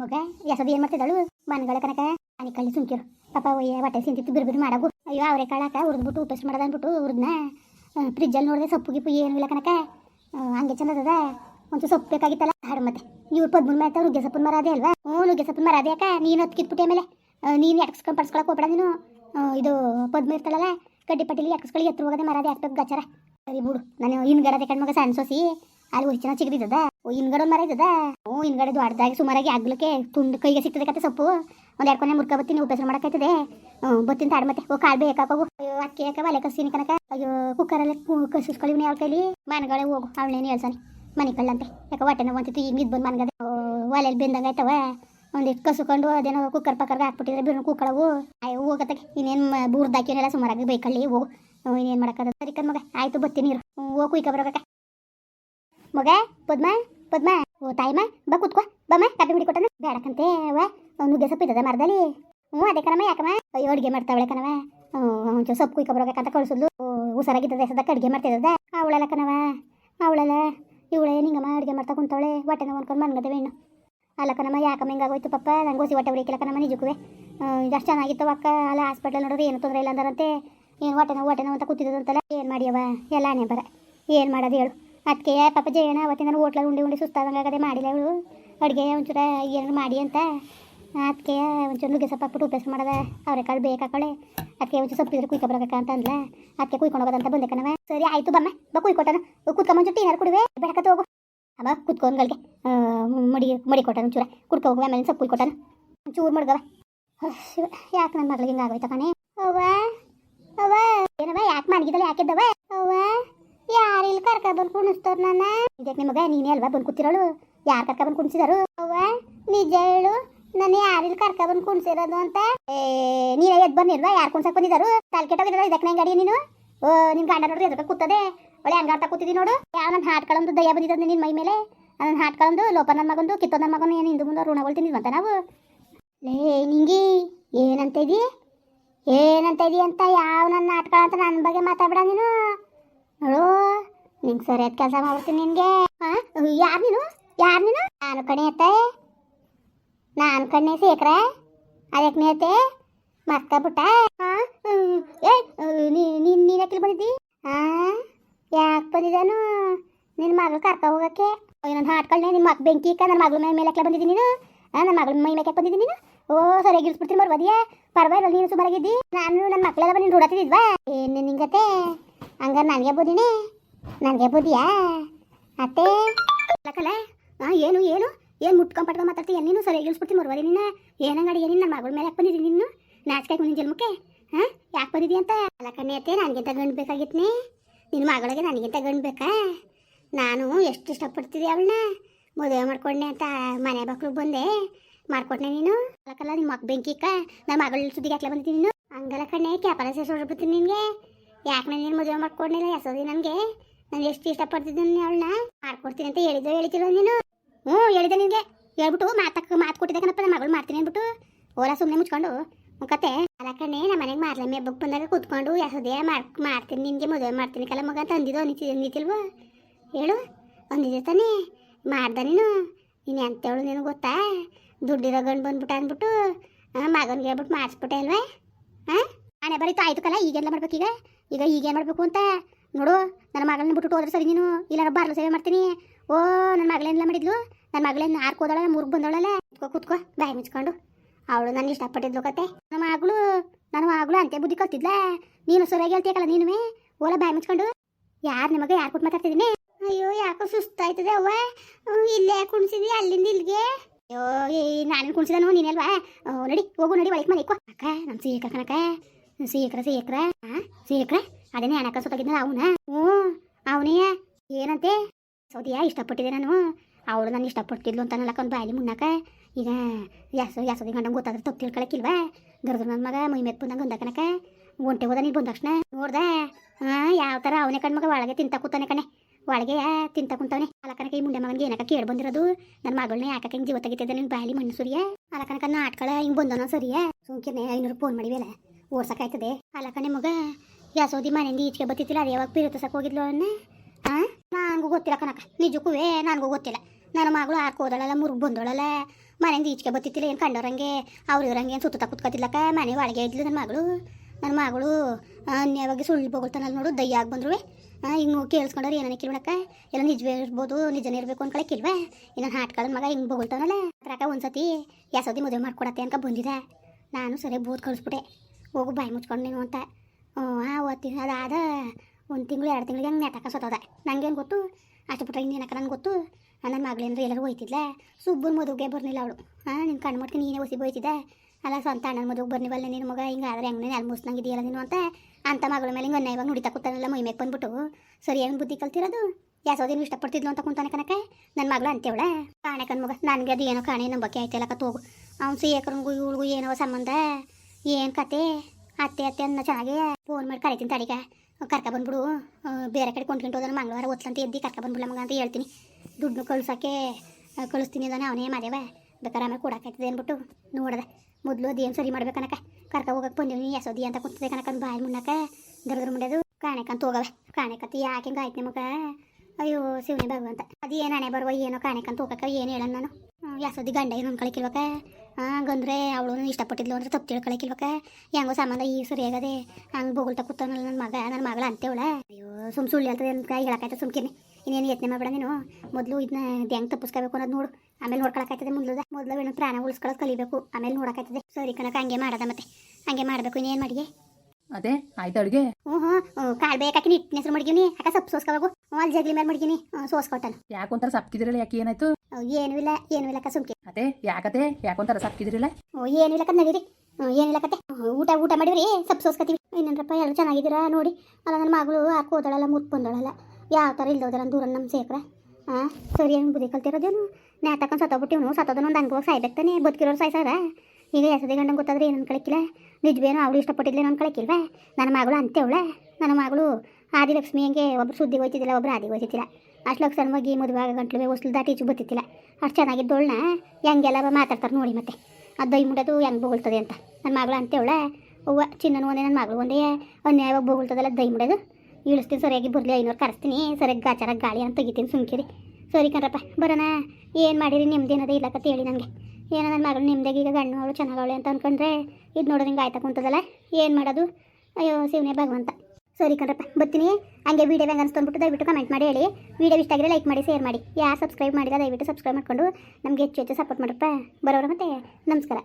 ಮಗ ಯಸೋದು ಏನು ಮಾಡ್ತಿದ್ದಾಳು? ಮನಗಳ ಕನಕ ಅನಿ ಕಳ್ಳಿ ಸುಮ್ಕಿರು. ಪಾಪ ಒಯ್ಯ ಬಟ್ಟೆ ಸಿಂತಿತ್ತು ಬಿರ್ಬಿರು ಬಿರು ಮಾಡಾಗು ಅಯ್ಯೋ, ಅವರೇ ಕಾಳಾಕ ಹುರಿದ್ಬಿಟ್ಟು ಉಪಸ್ ಮಾಡದ ಅಂದ್ಬಿಟ್ಟು ಹುರಿದ್ನ ಫ್ರಿಜ್ಜಲ್ಲಿ ನೋಡಿದೆ ಸೊಪ್ಪು ಗಿಪ್ಪು ಏನು ಇಲ್ಲ ಕನಕ ಹಂಗೆ ಚಂದದ ಒಂದು ಸೊಪ್ಪು ಬೇಕಾಗಿತ್ತಲ್ಲ, ಹಾಡು ಮತ್ತೆ. ಇವ್ರು ಪದ್ಮನ್ ಮಾಡ್ತ ನುಗ್ಗೆ ಮರ ಅದೇ ಅಲ್ವಾ? ಹ್ಞೂ ನುಗ್ಗೆ ಸೊಪ್ಪನ ಮರ ಅದೇ ನೀನು ಹೊತ್ತು ಕಿತ್ಬಿಟ್ಟೆ ಆಮೇಲೆ. ನೀನು ಎಟ್ಸ್ಕೊಂಡು ಪಡ್ಸ್ಕೊಳಕ್ಕೆ ಹೋಗ್ಬೇಡ ನೀನು. ಇದು ಪದ್ಮ ಇರ್ತಾಳಲ್ಲ, ಕಡ್ಡಿ ಪಟ್ಟಿಲಿ ಎಟ್ಸ್ಕೊಳ್ಳಿ ಎತ್ತರ ಹೋಗೋದೇ ಮರ ಅದೇ ಗಚಾರ. ಸರಿ ಬಿಡು, ನಾನು ಹಿಂದ್ಗಡೆ ಕಣ್ಮಗ ಸಣ್ಣ ಸೊಸಿ. ಅಲ್ಲಿ ಉರಿ ಚೆನ್ನಾಗಿ ಚಿಗದಿದ್ದದ ಹಿಂದ್ಗಡೆ ಮರ ಇದ್ದದ? ಹ್ಞೂ ಹಿಂದ್ಗಡೆ ದೊಡ್ಡದಾಗಿ ಸುಮಾರಾಗಿ ಆಗ್ಲಿಕ್ಕೆ ತುಂಡು ಕೈಗೆ ಸಿಗ್ತದೆ ಕತೆ ಸೊಪ್ಪು. ಒಂದು ಎರಡು ಕೊನೆ ಮುರ್ಕ ಬತ್ತೀನಿ ಉಪಯೋಗ ಮಾಡಕ್ಕಾಯ್ತದೆ. ಹ್ಞೂ ಬತ್ತೀನಿ ತಾಡ್ ಮತ್ತೆ. ಓ ಕಾಳು ಬೇಕಾಕೋಗು ಅಯ್ಯೋ, ಅಕ್ಕಿ ಯಾಕ ಒಲೆ ಕಸಿನಿ ಕನಕ ಅಯ್ಯೋ ಕುಕ್ಕರಲ್ಲಿ ಕಸಿಸ್ಕೊಳ್ಳಿ ಯಾವ ಕೈಲಿ. ಮನೆಗಳೇ ಹೋಗು ಅವಳೇನು ಹೇಳ್ಸಾನೆ ಮನೆ ಕಳ್ಳಂತೆ. ಯಾಕೆ ಹೊಟ್ಟೆ ನೋವು ಅಂತಿತ್ತು, ಈಗ ನಿದ್ದು ಬಂದು ಮನ್ಗದೆ. ಒಲೆಯಲ್ಲಿ ಬೆಂದಂಗೆ ಆಯ್ತವ? ಒಂದಿಷ್ಟು ಕಸುಕೊಂಡು ಅದೇನೋ ಕುಕ್ಕರ್ ಪಕ್ಕರ್ಗೆ ಹಾಕ್ಬಿಟ್ಟಿದ್ರೆ ಬಿರು ಕುಕ್ಕಳವು ಅಯ್ಯೋ ಹೋಗತ್ತಗೆ ಇನ್ನೇನು ಬೂರ್ದಾಕಿನೆಲ್ಲ ಸುಮಾರಾಗಿ ಬೈಕಳ್ಳಿ ಹೋಗು. ಇನ್ನೇನು ಮಾಡೋಕ್ಕದ ಸರಿ ಕನ್ ಮಗ, ಆಯ್ತು ಬತ್ತೀನಿ ನೀರು ಹೋಗು ಕುಯ್ಕ ಬರೋಕ ಮಗ, ಪದ್ಮ ಪದ್ಮ. ಓ, ತಾಯಿಮ್ಮ, ಬಾ ಕೂತ್ಕೋ. ಬಮ್ಮ ಕಾಪಿ ಮಾಡಿ ಕೊಟ್ಟನ. ಬೇಡಕಂತೆ ಅವ ನುಗ್ಗೆ ಸೊಪ್ಪು ಇದ್ದದ ಮರದಲ್ಲಿ ಹ್ಞೂ, ಅದೇ ಕಣಮ್ಮ ಯಾಕಮ್ಮ? ಅಯ್ಯೋ, ಅಡುಗೆ ಮಾಡ್ತಾವಳೆ ಕಣವ ಒಂಚೂರು ಸೊಪ್ಪು ಕುಯ್ಕ ಬರೋಕಂತ ಕಳಿಸಿದ್ಲು. ಹುಷಾರಾಗಿದ್ದದೆ ಸದಕ್ಕೆ ಅಡುಗೆ ಮಾಡ್ತಿದ್ದದ ಅವಳೆಲ್ಲ ಕಣವ ಅವಳಲ್ಲ. ಇವಳೆ ನಿಂಗಮ್ಮ ಅಡುಗೆ ಮಾಡ್ತಾ ಕುಂತವಳೆ. ಹೊಟ್ಟೆ ನೋವು ಅನ್ಕೊಂಡು ಮನ್ಗದೆ ಹೆಣ್ಣು ಅಲ್ಲ ಕಣಮ್ಮ, ಯಾಕಮ್ಮ ಹಿಂಗಾಗೋಯ್ತು ಪಪ್ಪ? ನಂಗೆ ಹೊಸಿ ಹೊಟ್ಟೆ ಉರಿಕಿಲ್ಲ ಕಣಮ್ಮ ನಿಜಕ್ಕೂ ಇದಷ್ಟು ಚೆನ್ನಾಗಿತ್ತು ಅಕ್ಕ. ಅಲ್ಲ ಹಾಸ್ಪಿಟಲ್ ನೋಡಿದ್ರೆ ಏನು ತೊಂದರೆ ಇಲ್ಲ ಅಂದರಂತೆ. ಏನು ಹೊಟ್ಟೆ ನೋವು ಹೊಟ್ಟೆ ನೋವು ಅಂತ ಕೂತಿದ್ದದಂತಲ್ಲ. ಏನು ಮಾಡಿಯವ ಎಲ್ಲ ಹಣೆ ಬರ ಏನು ಮಾಡೋದು ಹೇಳು. ಅದಕ್ಕೆ ಪಾಪ ಜಯಣ್ಣ ಅವತ್ತಿನ ಹೋಟ್ಲಲ್ಲಿ ಉಂಡಿ ಉಂಡಿ ಸುಸ್ತಾದಂಗಾಗದೆ ಮಾಡಿಲ್ಲ ಅವಳು ಅಡುಗೆ ಒಂಚೂರ ಏನಾರು ಮಾಡಿ ಅಂತ. ಅದಕ್ಕೆ ಒಂಚೂರು ನುಗ್ಗೆ ಸೊಪ್ಪು ಹಾಕ್ಬಿಟ್ಟು ಉಪಯೋಗ ಮಾಡದ. ಬೇಕು ಬೇಕಾಕಳೆ ಅದಕ್ಕೆ ಒಂಚೂರು ಸೊಪ್ಪು ಇದ್ರೆ ಕುಯ್ಕೊ ಬರಬೇಕ ಅಂತ ಅಂದ್ಲ. ಅದಕ್ಕೆ ಕುಯ್ಕೊಂಡು ಹೋಗೋದಂತ ಬಂದೆ ಕಣವ ಸರಿ, ಆಯ್ತು ಬಮ್ಮ. ಬಾ ಕುಯ್ಕೊಟ್ಟನ. ಕುತ್ಕೊಂಬಂಚು ಏನಾರು ಕುಡುವೆ? ಬೆಳಕತ್ತ ಹೋಗು ಅಮ್ಮ ಕುತ್ಕೊಂಡ್ಗಳಿಗೆ ಮಡಿ ಮಡಿ ಕೊಟ್ಟನ ಒಂಚೂರ. ಕುಡ್ಕೊ ಹೋಗುವ, ಆಮೇಲೆ ಸೊಪ್ಪು ಕುಯ್ಕೊಟ್ಟನ. ಒಂಚೂರು ಮಡ್ಗವ ಯಾಕೆ ನನ್ನ ಮಗಳಿಗೆ ಹಿಂಗೆ ಆಗೋಯ್ತು ಕಣೆ? ಅವ್ವ. ಅವ್ವ. ಏನವ ಯಾಕೆ ಮನಗಿದಲ್ಲ ಯಾಕಿದ್ದವ ಅವ್ವ. ಯಾರು ಇಲ್ಲಿ ಕರ್ಕ ಬಂದು ಕುಣಿಸ್ತಾರ ನನ್ನ? ಇದಕ್ಕೆ ನಿಮಗ ನೀನೇ ಅಲ್ವಾ ಬಂದು ಕೂತಿರೋಳು? ಯಾರು ಕರ್ಕ ಬಂದು ಕುಣಿಸಿದಾರು? ಅವ್ವ, ನಿಜ ಹೇಳು. ನನ್ನ ಯಾರಿಲ್ ಕರ್ಕ ಬಂದು ಕುಣಿಸಿರೋದು ಅಂತ? ಏ, ನೀನೇ ಎದ್ ಬಂದಿಲ್ವಾ? ಯಾರು ಕುಣ್ಸಕ್ ಬಂದಿದಾರು? ತಲೆ ಕೆಟ್ಟೋಗಿದ್ದಾರ ಇದಕ್ಕೆ ನಂಗೆ ಗಾಡಿ ನೀನು? ಓ, ನಿನ್ ಗಂಡ ನೋಡ್ರಿ ಎದಕ್ಕೆ ಕೂತದೆ. ಒಳ್ಳೆ ಹಂಗಾಟ ಕೂತಿದ್ದೀನಿ ನೋಡು. ಯಾವ ನನ್ನ ಹಾಟ್ಗಳೊಂದು ದಯ ಬಂದಿದ್ದ ನಿನ್ನ ಮೈ ಮೇಲೆ? ನನ್ನ ಹಾಟ್ಗಳೊಂದು ಲೋಪ ನನ್ನ ಮಗಂದು ಕಿತ್ತೋ ನನ್ನ ಮಗನು ಏನು ಹಿಂದೂ ಮುಂದೆ ಋಣಗಳು ತಿಂದಿದ್ವಂತ ನಾವು? ಲೇ, ನಿಂಗಿ, ಏನಂತ ಇದೀ? ಏನಂತ ಇದೀ ಅಂತ ಯಾವ ನನ್ನ ನಾಟಕ ಅಂತ ನನ್ನ ಬಗ್ಗೆ ಮಾತಾಡ್ಬೇಡ ನೀನು? ನೋಡು ನಿಂಗೆ ಸರಿಯಾದ ಕೆಲಸ ಮಾಡ್ಬಿಡ್ತೀನಿ ನಿನಗೆ. ಯಾರು ನೀನು? ಯಾರು ನೀನು? ನಾನು ಕಣೆ ಅತ್ತೆ. ನಾನು ಕಣ್ಣೆ ಸೇಕ್ರೆ ಅದಕ್ಕೆ ನೇತೆ ಮರ್ಕಬಿಟ್ಟ ನೀನು ನೀನು ಯಾಕೆ ಬಂದಿದ್ದಿ? ಹಾಂ ಯಾಕೆ ಬಂದಿದ್ದಾನು? ನಿನ್ನ ಮಗಳು ಕರ್ಕ ಹೋಗಕ್ಕೆ. ನನ್ನ ಹಾಟ್ಗಳನ್ನೇ ನಿಮ್ಮ ಮಗ ಬೆಂಕಿ ಇಕ್ಕ ನನ್ನ ಮಗಳ ಮೇಲೆ ಮೇಲೆ ಬಂದಿದ್ದೀನಿ ನೀನು? ನನ್ನ ಮಗಳ ಮೈ ಮೇಲೆ ಬಂದಿದ್ದೀನಿ ನೀನು? ಓ, ಸರಿಯಾಗಿ ಇಳಿಸ್ಬಿಡ್ತೀನಿ ಬರ್ಬೋದಿಯಾ ಪರವಾಗಿಲ್ಲ, ನೀನು ಸುಮಾರಾಗಿದ್ದಿ ನಾನು ನನ್ನ ಮಕ್ಕಳೆಲ್ಲ ಬಂದು ರೂಢಾತಿದ್ವಾ ಏನು ನಿಂಗತ್ತೆ? ಹಂಗಾರೆ ನನಗೆ ಬುದಿನಿ ನನಗೆ ಬುದಿಯಾ ಅತ್ತೆ? ಲಕ್ಕಲೆ ಹಾಂ ಏನು ಏನು? ಏನು ಮುಟ್ಕೊಂಡ್ ಪಟ್ಕೊಂಡ್ ಮಾತಾಡ್ತೀಯ? ನೀನು ಸರಿಯಾಗಿ ಇಳಿಸ್ಬಿಡ್ತೀನಿ ಮರ್ವಾದಿ ನಿನ್ನ. ಏನಂಗಡಿ ನನ್ನ ಮಗಳ ಮೇಲೆ ಯಾಕೆ ಬಂದಿದ್ದೀನಿ ನೀನು? ನಾಚಿಕೆ ನಿನ್ನ ಜನ್ಮಕ್ಕೆ ಹಾಂ? ಯಾಕೆ ಬಂದಿದ್ದೀ ಅಂತ? ಕಣ್ಣೆ ಅತ್ತೆ ನನಗಿಂತ ಗಂಡು ಬೇಕಾಗಿತ್ತೆ ನಿನ್ನ ಮಗಳಿಗೆ ನನಗಿಂತ ಗಂಡು ಬೇಕಾ? ನಾನು ಎಷ್ಟು ಇಷ್ಟಪಡ್ತಿದ್ದೆ ಅವಳನ್ನ? ಮದುವೆ ಮಾಡ್ಕೊಂಡೆ ಅಂತ ಮನೆ ಬಕ್ಳಿಗೆ ಬಂದೆ. ಮಾಡ್ಕೊಟ್ನೆ ನೀನು? ಲಕ್ಕಲ್ಲ ನಿಮ್ಮ ಮಗ ಬೆಂಕಿಕ್ಕ ನನ್ನ ಮಗಳ ಸುದ್ದಿಗೆ ಹಾಕ್ಲ ಬಂದಿದ್ದೀನಿ ನೀನು? ಹಂಗಲ್ಲ ಕಣ್ಣೆ ಕ್ಯಾಪಲ ಸೇರ್ಸೋಡ್ಬಿಡ್ತೀನಿ ನಿನಗೆ. ಯಾಕೆ ನಾನು ನೀನು ಮದುವೆ ಮಾಡ್ಕೊಂಡಿಲ್ಲ ಎಸೋದಿ ನನಗೆ? ನಾನು ಎಷ್ಟು ಇಷ್ಟಪಡ್ತಿದ್ದೀನಿ ಅವಳನ್ನ? ಮಾಡ್ಕೊಡ್ತೀನಿ ಅಂತ ಹೇಳಿದ್ದೋ ಹೇಳ್ತಿರೋ ನೀನು? ಹ್ಞೂ ಹೇಳಿದೆ ನಿನಗೆ ಹೇಳ್ಬಿಟ್ಟು ಮಾತಕ್ಕೆ ಮಾತು ಕೊಟ್ಟಿದ್ದೆ ಕಣಪ್ಪ ನಮ್ಮ ಮಗಳು ಮಾಡ್ತೀನಿ ಅಂದ್ಬಿಟ್ಟು ಓಲಾ ಸುಮ್ಮನೆ ಮುಚ್ಕೊಂಡು ಮುಖತೆ ಅಲ್ಲ ಕಣ್ಣೆ ನಮ್ಮ ಮನೆಗೆ ಮಾರ್ಲಮ್ಮೆ ಹಬ್ಬಕ್ಕೆ ಬಂದಾಗ ಕೂತ್ಕೊಂಡು ಎಸೋದೇ ಮಾಡ್, ಮಾಡ್ತೀನಿ, ನಿನಗೆ ಮದುವೆ ಮಾಡ್ತೀನಿ ಕಲ ಮಗ ಅಂತ ಅಂದಿದ್ದು ನಿಂತಿ ಹೇಳು ಅಂದಿದ್ದೆ ತಾನೇ? ಮಾಡ್ದ ನೀನು? ನೀನು ಎಂತೇಳು ನಿನಗೆ ಗೊತ್ತಾ? ದುಡ್ಡಿರೋ ಗಂಡು ಬಂದ್ಬಿಟ್ಟು ಅಂದ್ಬಿಟ್ಟು ಮಗನಿಗೆ ಹೇಳ್ಬಿಟ್ಟು ಮಾಡಿಸ್ಬಿಟ್ಟೆ ಅಲ್ವೇ? ಹಾಂ ಹಣೆ ಬರೀತಾ ಆಯ್ತು ಕಲ ಈಗೆಲ್ಲ ಮಾಡ್ಬೇಕು ಈಗ? ಈಗ ಏನು ಮಾಡಬೇಕು ಅಂತ? ನೋಡು, ನನ್ನ ಮಗಳನ್ನ ಬಿಟ್ಟು ಹೋದ್ರೆ ಸರಿ ನೀನು? ಇಲ್ಲ ಬಾರ್ಲ ಸೇವೆ ಮಾಡ್ತೀನಿ. ಓ ನನ್ನ ಮಗಳೇನೆಲ್ಲ ಮಾಡಿದ್ಲು? ನನ್ನ ಮಗಳೇನು ಹಾರ್ಕೋದಳ ಮೂರ್ಗೆ ಬಂದವಳಲ್ಲ ಕುತ್ಕೋ ಕುತ್ಕೋ, ಬಾಯಿ ಮುಚ್ಕೊಂಡು. ಅವಳು ನನ್ನ ಇಷ್ಟಪಟ್ಟಿದ್ಲು ಕತೆ ನಮ್ಮ ಮಗಳು, ನನ್ನ ಮಗಳು ಅಂತೆ ಬುದ್ಧಿ ಕಲ್ತಿದ್ಲ? ನೀನು ಸರಿಯಾಗಿ ಹೇಳ್ತೀಯಲ್ಲ ನೀನು ಓಲ, ಬಾಯಿ ಮುಚ್ಕೊಂಡು. ಯಾರು ನಿಮಗೆ ಯಾರು ಕೊಟ್ಟು ಮಾತಾಡ್ತಿದ್ದೀನಿ? ಅಯ್ಯೋ, ಯಾಕೋ ಸುಸ್ತಾಯ್ತದೆ ಅವ್ವ. ಇಲ್ಲೇ ಕುಣಿಸಿದಿ, ಅಲ್ಲಿಂದ ಇಲ್ಲಿಗೆ. ಅಯ್ಯೋ ನಾನು ಕುಣಿಸಿದನು ನೀನಲ್ವಾ ನಡಿ, ಹೋಗು, ನಡಿ, ಒಳಗೆ ಮನೆ ಅಕ್ಕ ನಮ್ಮ ಸೀರೆ ಸೀಕ್ರ ಸೀಕ್ರ ಸೀಕ್ರ ಅದೇನೇ ಹಣಕ್ಕ ಸೊತ್ತಾಗಿದ್ದ ಅವನ? ಹ್ಞೂ, ಅವನೇ? ಏನಂತೆ? ಸೌದಿಯ, ಇಷ್ಟಪಟ್ಟಿದ್ದೆ ನಾನು. ಅವಳು ನಾನು ಇಷ್ಟಪಡ್ತಿದ್ಲು ಅಂತ ಅನ್ನಲಕ್ಕ ಒಂದು ಬಾಯಲ್ಲಿ ಮುನ್ನಕ ಈಗ ಯಾಸ, ಯಾಸೋದಿ ಗಂಡ ಗೊತ್ತಾದ್ರೆ ತಪ್ಪು ತಿಳ್ಕೊಳಕ್ಕಿಲ್ವಾ ದರ್ದ್ರ ನನ್ನ ಮಗ, ಮೈ ಮೆತ್ ಬಂದಂಗೆ ಅಂದ ಕಣಕ. ಒಂಟೆ ಹೋದ ನೀನು ಬಂದ ತಕ್ಷಣ ನೋಡ್ದೆ? ಹಾಂ ಯಾವ ಥರ ಅವನೇ ಕಣ್ಮಗ ಒಳಗೆ ತಿಂತ ಕೂತಾನೆ ಕಣೆ. ಒಳಗೆ ತಿಂತ ಕುಂತವನೆ. ಅಲಕನಕ ಈ ಮುಂಡೆ ಮಗನಿಗೆ ಏನಕ ಕೇಳಿ ಬಂದಿರೋದು? ನನ್ನ ಮಗಳನ್ನ ಯಾಕಕ್ಕೆ ಹಿಂಗೆ ಜೀವ ತೆಗಿತಿದ್ದೆ ನಿನ್ನ ಬಾಯಲ್ಲಿ ಮಣ್ಣು ಸುರಿಯ? ಅಲಕನಕ ನಾಟ್ಕಳ ಹಿಂಗೆ ಬಂದನೋ ಸರಿಯಾ? ಸುಮ್ಕಿರ್ನೆ, ಐನೂರು ಫೋನ್ ಮಾಡಿವೆಲ್ಲ ಓಡ್ಸಕ್ಕಾಯ್ತದೆ ಕಣೆ ಮಗ ಯಾಸೋದಿ ಮನೆಯಿಂದ ಈಚೆಗೆ ಬತ್ತಿತ್ತಿಲ್ಲ ಅದು ಯಾವಾಗ ಪಿರುತಸಕ್ಕೆ ಹೋಗಿದ್ಲು ಅವನ್ನ ಹಾಂ ನನಗೂ ಗೊತ್ತಿಲ್ಲ ಕನಕ ನಿಜಕ್ಕೂ ನನಗೂ ಗೊತ್ತಿಲ್ಲ. ನನ್ನ ಮಗಳು ಹಾಕೋದಳಲ್ಲ ಮುರುಗ್ ಬಂದೋಳಲ್ಲ. ಮನೆಯಿಂದ ಈಚೆಗೆ ಬತ್ತಿತ್ತಿಲ್ಲ ಏನು ಕಂಡೋರಂಗೆ ಅವ್ರು ಇವ್ರಂಗೆ ಏನು ಸುತ್ತ ಕುತ್ಕೊತಿಲ್ಲಕ್ಕ ಮನೆ ಒಳಗೆ ಇದ್ಲು ನನ್ನ ಮಗಳು. ನನ್ನ ಮಗಳು ಅನ್ಯವಾಗಿ ಸುಳ್ಳು ಬೊಗಳ್ತಾನಲ್ಲ ನೋಡು ದಯ್ಯ ಆಗಿ ಬಂದ್ರು ಹಿಂಗೆ ಕೇಳಿಸ್ಕೊಂಡ್ರೆ ಏನನ್ನ ಕಿಲ್ವಣಕ್ಕ ಎಲ್ಲ ನಿಜವೇ ಇರ್ಬೋದು, ನಿಜನೇ ಇರಬೇಕು ಅನ್ಕೊಳಕ್ಕಿಲ್ವೇ ಇನ್ನೊಂದು ಹಾಟ್ಕೊಳ್ಳೋದು ಮಗ ಹಿಂಗೆ ಬೊಗಳ್ತಾನಲ್ಲ. ಅದ್ರಾಕ ಒಂದ್ಸತಿ ಯಾಸೋದಿ ಮದುವೆ ಮಾಡ್ಕೊಡತ್ತೆ ಅನ್ಕ ಬಂದಿದೆ ನಾನು ಸರಿ ಬೋದ್ ಕಳಿಸ್ಬಿಟ್ಟೆ. ಹೋಗು ಬಾಯಿ ಮುಚ್ಕೊಂಡು ನೀನು ಅಂತ. ಓದ್ತೀನಿ. ಅದಾದ ಒಂದು ತಿಂಗಳು, ಎರಡು ತಿಂಗಳಿಗೆ ಹಂಗೆ ನೆಟಕ ಸತ್ತೋದ. ನಂಗೇನು ಗೊತ್ತು? ಅಷ್ಟು ಬಿಟ್ರೆ ಇನ್ನೇನಕ್ಕ ನನಗೆ ಗೊತ್ತು? ನನ್ನ ಮಗಳೇನ್ರಿ ಎಲ್ಲರೂ ಹೋಯ್ತಿದ್ಲೆ? ಸುಬ್ಬನ ಮದುವೆಗೆ ಬರ್ನಿಲ್ಲ ಅವಳು. ಹಾಂ ನಿನ್ನ ಕಣ್ಣು ಮಾಡ್ತೀನಿ ನೀನೇ ಹೊಸಿ ಹೋಯ್ತಿದ್ದೆ ಅಲ್ಲ, ಸ್ವಂತ ಅಣ್ಣನ ಮದುವೆಗೆ ಬರ್ನಿವಲ್ಲ ನಿನ್ನ ಮಗ? ಹಿಂಗಾದ್ರೆ ಹೆಂಗೆ ಅಲ್ಲಿ ಮುಸ್ನಂಗಿದೆಯಲ್ಲ ನೀನು ಅಂತ? ಅಂತ ಮಗಳ ಮೇಲೆ ಹಿಂಗೆ ಇವಾಗ ನುಡಿತಾ ಕೂತಾನಲ್ಲ ಮೈ ಬಂದ್ಬಿಟ್ಟು. ಸರಿ ಏನು ಬುದ್ಧಿ ಕಲ್ತಿರೋದು? ಯಾಸೋದೇನು ಇಷ್ಟಪಡ್ತಿದ್ಲು ಅಂತ ಕುಂತಾನೆ ಕನಕ ನನ್ನ ಮಗಳು ಅಂತೇವಳೆ ಕಾಣೆ ಕಣ್ಮಗ. ನನಗೆ ಅದು ಏನೋ ಕಾಣೆ ನಂಬಕ್ಕೆ ಆಯ್ತಲ್ಲ ಕತ್ ಹೋಗು. ಅವ್ನು ಸಿಯಕರಂಗು ಇವಳಿಗೂ ಏನೋ ಸಂಬಂಧ? ಏನು ಕತೆ? ಅತ್ತೆ ಅತ್ತೆ ಅನ್ನ ಚೆನ್ನಾಗಿ ಫೋನ್ ಮಾಡಿ ಕರಿತೀನಿ ತಡಿಗ. ಕರ್ಕ ಬಂದ್ಬಿಡು. ಬೇರೆ ಕಡೆ ಕೊಂಡ್ಕೊಂಡು ಹೋದ್ರೆ ಮಂಗಳವಾರ ಓದ್ಲಂತ ಎದ್ದು ಕರ್ಕ ಬಂದ್ಬಿಡ ಮಗ ಅಂತ ಹೇಳ್ತೀನಿ. ದುಡ್ಡು ಕಳ್ಸೋಕ್ಕೆ ಕಳಿಸ್ತೀನಿ ಅದಾನೆ, ಅವನೇ ಮದೇವ. ಬೇಕಾದ್ರೆ ಆಮೇಲೆ ಕೊಡಕ್ಕಾಯ್ತದೆ ಅಂದ್ಬಿಟ್ಟು ನೋಡಿದೆ. ಮೊದಲು ಅದೇನು ಸರಿ ಮಾಡ್ಬೇಕನಕ ಕರ್ಕ ಹೋಗಕ್ಕೆ ಬಂದೀವಿ ಎಸೋದಿ ಅಂತ ಕುಂತಿದೆ ಕನಕ ಬಾಯಿ ಮುನ್ನಕ ದರದ್ರ ಮುಂಡೆದು ಕಾಣೆಕಂತ ಹೋಗವೆ ಕಾಣೆಕತ್ತಿ ಯಾಕೆ ಆಯ್ತು ನಿಮಗೆ? ಅಯ್ಯೋ, ಶಿವನೇ ಬರುವಂತ ಅದು ಏನು ಹಣೆ ಬರುವ, ಏನೋ ಕಾಣೆಕಂತ ಹೋಗಕ್ಕ ಏನು ಹೇಳೋಣ ನಾನು? ಯಾಸೋದಿ ಗಂಡ ಏನು ಅನ್ಕೊಳಕಿಲ್ವಕ ಹಂಗಂದ್ರೆ ಅವಳು ಇಷ್ಟಪಟ್ಟಿದ್ಲು ಅಂದ್ರೆ ತಪ್ಪು ತಿಳ್ಕೊಳಕಿಲ್ವಕ್ಕ? ಹೆಂಗೋ ಸಂಬಂಧ ಈ ಸರಿ ಆಗದೆ ಹಂಗೆ ಬೊಗಳ್ತಾ ಕೂತಾನಲ್ಲ ನನ್ನ ಮಗ ನನ್ನ ಮಗಳ ಅಂತೇವಳ ಅಯ್ಯೋ ಸುಮ್ ಸುಳ್ಳು ಹೇಳ್ತದೆ ಅಂತ ಹೇಳಕ್ಕಾಯ್ತು ಸುಮ್ಕಿನಿ. ಇನ್ನೇನು ಯತ್ನೆ ಮಾಡಬೇಡ ನೀನು. ಮೊದಲು ಇದನ್ನ ದ್ಯಾಂಗ್ ತಪ್ಪಿಸ್ಕೋಬೇಕು ಅನ್ನೋದು ನೋಡು. ಆಮೇಲೆ ನೋಡ್ಕೊಳಕಾಯ್ತದೆ ಮೊದಲು ಮೊದಲು ಏನು ಪ್ರಾಣ ಉಳಿಸ್ಕೊಳ್ಳೋದು ಕಲಿಬೇಕು. ಆಮೇಲೆ ನೋಡಕ್ಕಾಯ್ತದೆ. ಸರಿ ಕನಕ ಹಂಗೆ ಮಾಡದ ಮತ್ತೆ. ಹಂಗೆ ಮಾಡಬೇಕು ಇನ್ನೇನು ಮಾಡಿಗೆ ಅದೇ ಆಯ್ತು ಅಡುಗೆ. ಹ್ಞೂ ಹ್ಞೂ ಕಾಳು ಬೇಕಾಕಿ ನಿಟ್ಟಿನ ಹೆಸರು ಮಡಗಿನಿ ಅಕ್ಕ ಸೊಪ್ಪು ಸೋಸ್ಕೋಬೇಕು. ಅಲ್ಲಿ ಜಗ್ಲಿ ಮೇಲೆ ಮಡಗಿನಿ ಸೋಸ್ಕೊಟ್ಟನು. ಯಾಕೊಂಥರ ಸಪ್ಕಿದ್ರಲ್ಲ ಯಾಕೆ ಏನಾಯ್ತು? ಏನೂ ಇಲ್ಲ ಏನು ಇಲ್ಲ ಸುಮ್ಕೆ. ಅದೇ ಯಾಕತೆ? ಏನಿಲ್ಲಕ ಕತ್ ನಡೀರಿ. ಹ್ಞೂ ಏನಿಲ್ಲ ಕತೆ ಊಟ ಊಟ ಮಾಡಿವ್ರಿ? ಸಬ್ ಸೋಸ್ಕತಿವಿ ಇನ್ನೇನಪ್ಪ ಎಲ್ಲ ಚೆನ್ನಾಗಿದ್ದೀರಾ ನೋಡಿ. ಅಲ್ಲ ನನ್ನ ಮಗಳು ಆ ಕೂದಳಲ್ಲ ಮುತ್ ಬಂದಳಲ್ಲ. ಯಾವ ಥರ ಇಲ್ದೋದಲ್ಲ ದೂರ ನಮ್ಮ ಸೇಕ್ರ ಹಾಂ ಸರಿ ಏನು ಬುದ್ಧಿ ಕಲ್ತಿರೋದೇನು ನಾ ತಕೊಂಡು ಸತ್ತೋಗ್ಬಿಟ್ಟಿವ್ನು ಸತ್ತೋದನ್ನ ಒಂದು ಹಂಗೆ ಹೋಗಿ ಸಾಯ್ಬೇಕ್ತಾನೆ ಬದುಕಿರೋರು ಸಾಯ್ಸಾರ? ಈಗ ಎಸದಿ ಗಂಡಂಗೆ ಗೊತ್ತಾದ್ರೆ ಏನು ಕಳಕಿಲ್ಲ. ನಿಜವೇನೋ ಅವಳು ಇಷ್ಟಪಟ್ಟಿದ್ಲೇನು ಕಳಕಿಲ್ವ? ನನ್ನ ಮಗಳು ಅಂತೇವಳೆ ನನ್ನ ಮಗಳು ಆದಿಲಕ್ಷ್ಮಿ ಹಂಗೆ ಒಬ್ರು ಸುದ್ದಿಗೆ ಹೋಯ್ತಿದ್ದಿಲ್ಲ ಒಬ್ರು ಆದಿಗೆ ಹೋಯ್ತಿದ್ದಿಲ್ಲ. ಅಷ್ಟು ಲಕ್ಷ ಮಗಿ ಮದುವೆ ಗಂಟ್ಲು ದಾಟಿ ಈಚೆ ಬತ್ತಿತ್ತಿಲ್ಲ ಅಷ್ಟು ಚೆನ್ನಾಗಿದ್ದೋಳ್ನ ಹೆಂಗೆಲ್ಲ ಮಾತಾಡ್ತಾರೆ ನೋಡಿ ಮತ್ತೆ. ಅದು ದೈ ಮುಡೋದು ಹೆಂಗೆ ಬೊಗಳ್ತದೆ ಅಂತ. ನನ್ನ ಮಗಳು ಅಂತೇವಳೆ ಅವ್ವ, ಚಿನ್ನನು ಒಂದೇ ನನ್ನ ಮಗಳು ಒಂದೇ ಅನ್ಯಾಯವಾಗಿ ಬೊಗಳ್ತದಲ್ಲ ದೈ ಮುಡೋದು. ಇಳಿಸ್ತೀನಿ ಸರಿಯಾಗಿ, ಬರಲಿ ಐನೂರು ಕರೆಸ್ತೀನಿ, ಸರಿಯಾಗಿ ಗಾಚಾರ ಗಾಳಿ ಅಂತ ತೆಗಿತೀನಿ ಸುಮ್ಕಿರಿ. ಸರಿ ಕಣ್ರಪ್ಪ, ಬರೋಣ. ಏನು ಮಾಡಿರಿ ನಿಮ್ದೇನದ ಇಲ್ಲಕತ್ತ ಹೇಳಿ ನನಗೆ. ಏನೋ ನನ್ನ ಮಗಳು ನಿಮ್ದಾಗ ಈಗ ಗಂಡು ಮಗಳು ಚೆನ್ನಾಗವಳೆ ಅಂತ ಅನ್ಕೊಂಡ್ರೆ ಇದು ನೋಡೋದು ಹಿಂಗೆ ಆಯ್ತಾ ಕುಂತದಲ್ಲ ಏನು ಮಾಡೋದು? ಅಯ್ಯೋ, ಶಿವನೇ ಭಗವಂತ. ಸರಿ ಕಣ್ರಪ್ಪ, ಬರ್ತೀನಿ. ಹಂಗೆ ವೀಡಿಯೋ ಹೆಂಗೆ ಅನ್ಸ್ಕೊಂಡ್ಬಿಟ್ಟು ದಯವಿಟ್ಟು ಕಮೆಂಟ್ ಮಾಡಿ, ಹೇಳಿ. ವೀಡಿಯೋ ಇಷ್ಟ ಆಗಿದ್ರೆ ಲೈಕ್ ಮಾಡಿ ಶೇರ್ ಮಾಡಿ. ಯಾರು ಸಬ್ಸ್ಕ್ರೈಬ್ ಮಾಡಿದ್ರೆ ದಯವಿಟ್ಟು ಸಬ್ಸ್ಕ್ರೈಬ್ ಮಾಡ್ಕೊಂಡು ನಮಗೆ ಹೆಚ್ಚು ಹೆಚ್ಚು ಸಪೋರ್ಟ್ ಮಾಡಪ್ಪ. ಬರೋರು ಮತ್ತೆ, ನಮಸ್ಕಾರ.